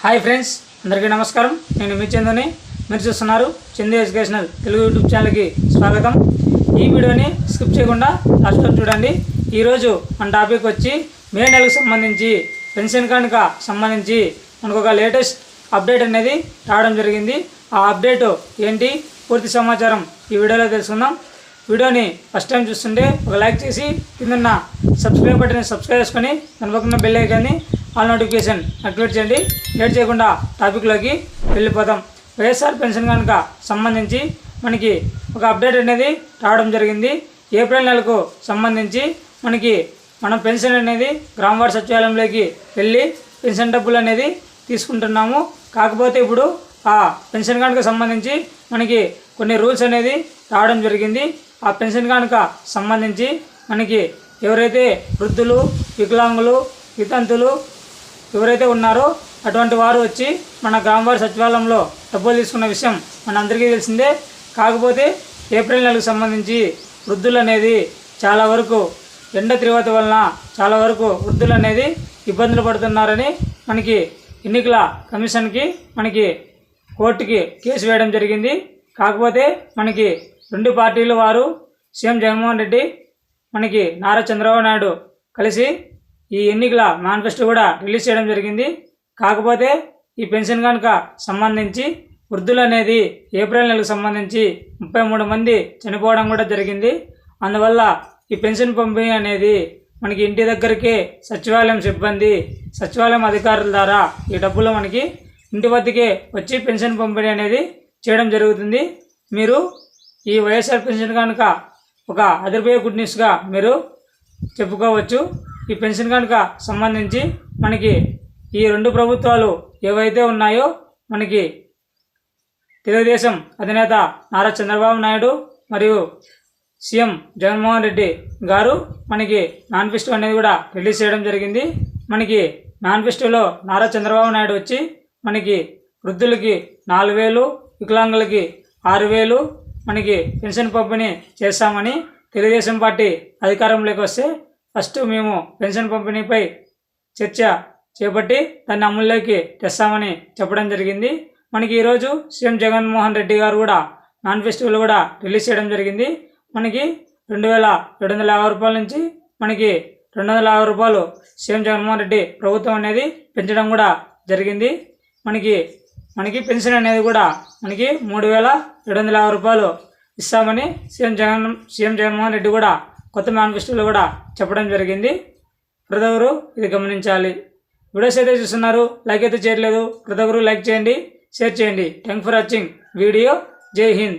Hi friends అందరికీ నమస్కారం. నేను మీ చందుని. మీరు చూస్తున్నారు చందు ఎడ్యుకేషనల్ తెలుగు యూట్యూబ్ ఛానల్కి స్వాగతం. ఈ వీడియోని స్కిప్ చేయకుండా లాస్ట్ వరకు చూడండి. ఈరోజు మన టాపిక్ వచ్చి మే నెలకు సంబంధించి పెన్షన్ కనుక సంబంధించి మనకు ఒక లేటెస్ట్ అప్డేట్ అనేది రావడం జరిగింది. ఆ అప్డేట్ ఏంటి? పూర్తి సమాచారం ఈ వీడియోలో తెలుసుకుందాం. వీడియోని ఫస్ట్ టైం చూస్తుంటే ఒక లైక్ చేసి కిందన్న సబ్స్క్రైబ్ బటన్ సబ్స్క్రైబ్ చేసుకొని దాని పక్కన బెల్ ఐకాన్ని ఆల్ నోటిఫికేషన్ యాక్టివేట్ చేయండి. లేట్ చేయకుండా టాపిక్లోకి వెళ్ళిపోతాం వైఎస్ఆర్ పెన్షన్ కనుక సంబంధించి మనకి ఒక అప్డేట్ అనేది రావడం జరిగింది. ఏప్రిల్ నెలకు సంబంధించి మనకి మనం పెన్షన్ అనేది గ్రామవార్డు సచివాలయంలోకి వెళ్ళి పెన్షన్ డబ్బులు అనేది తీసుకుంటున్నాము. కాకపోతే ఇప్పుడు ఆ పెన్షన్ కనుక సంబంధించి మనకి కొన్ని రూల్స్ అనేది రావడం జరిగింది. ఆ పెన్షన్ కనుక సంబంధించి మనకి ఎవరైతే వృద్ధులు వికలాంగులు వితంతులు ఎవరైతే ఉన్నారో అటువంటి వారు వచ్చి మన గ్రామవారి సచివాలయంలో డబ్బులు తీసుకున్న విషయం మనందరికీ తెలిసిందే. కాకపోతే ఏప్రిల్ నెలకు సంబంధించి వృద్ధులు అనేది చాలా వరకు ఎండ తీవ్రత వలన చాలా వరకు వృద్ధులు అనేది ఇబ్బందులు పడుతున్నారని మనకి ఎన్నికల కమిషన్కి మనకి కోర్టుకి కేసు వేయడం జరిగింది. కాకపోతే మనకి రెండు పార్టీలు వారు సీఎం జగన్మోహన్ రెడ్డి మనకి నారా చంద్రబాబు నాయుడు కలిసి ఈ ఎన్నికల మేనిఫెస్టో కూడా రిలీజ్ చేయడం జరిగింది. కాకపోతే ఈ పెన్షన్ కనుక సంబంధించి వృద్ధులు అనేది ఏప్రిల్ నెలకు సంబంధించి ముప్పై మూడు మంది చనిపోవడం కూడా జరిగింది. అందువల్ల ఈ పెన్షన్ పంపిణీ అనేది మనకి ఇంటి దగ్గరికే సచివాలయం సిబ్బంది సచివాలయం అధికారుల ద్వారా ఈ డబ్బులు మనకి ఇంటి వద్దకే వచ్చి పెన్షన్ పంపిణీ అనేది చేయడం జరుగుతుంది. మీరు ఈ వైఎస్ఆర్ పెన్షన్ కనుక ఒక అదిరిపోయే గుడ్ న్యూస్గా మీరు చెప్పుకోవచ్చు. ఈ పెన్షన్ కనుక సంబంధించి మనకి ఈ రెండు ప్రభుత్వాలు ఏవైతే ఉన్నాయో మనకి తెలుగుదేశం అధినేత నారా చంద్రబాబు నాయుడు మరియు సీఎం జగన్మోహన్ రెడ్డి గారు మనకి మేనిఫెస్టో అనేది కూడా రిలీజ్ చేయడం జరిగింది. మనకి మేనిఫెస్టోలో నారా చంద్రబాబు నాయుడు వచ్చి మనకి వృద్ధులకి నాలుగు వేలు వికలాంగులకి ఆరు వేలు మనకి పెన్షన్ పంపిణీ చేస్తామని తెలుగుదేశం పార్టీ అధికారంలోకి వస్తే ఫస్ట్ మేము పెన్షన్ పంపిణీపై చర్చ చేపట్టి దాన్ని అమల్లోకి తెస్తామని చెప్పడం జరిగింది. మనకి ఈరోజు సీఎం జగన్మోహన్ రెడ్డి గారు కూడా మేనిఫెస్టోలు కూడా రిలీజ్ చేయడం జరిగింది. మనకి రెండు వేల రెండు వందల యాభై రూపాయల నుంచి మనకి రెండు వందల యాభై రూపాయలు సీఎం జగన్మోహన్ రెడ్డి ప్రభుత్వం అనేది పెంచడం కూడా జరిగింది. మనకి మనకి పెన్షన్ అనేది కూడా మనకి మూడు వేల ఏడు వందల యాభై రూపాయలు ఇస్తామని సీఎం జగన్ సీఎం జగన్మోహన్ రెడ్డి కూడా కొత్త మేనిఫెస్టోలో కూడా చెప్పడం జరిగింది. ప్రతొకరు ఇది గమనించాలి. వీడియోస్ అయితే చూస్తున్నారు లైక్ అయితే చేయట్లేదు. ప్రతొకరు లైక్ చేయండి షేర్ చేయండి. Thank for watching. Video Jai Hind.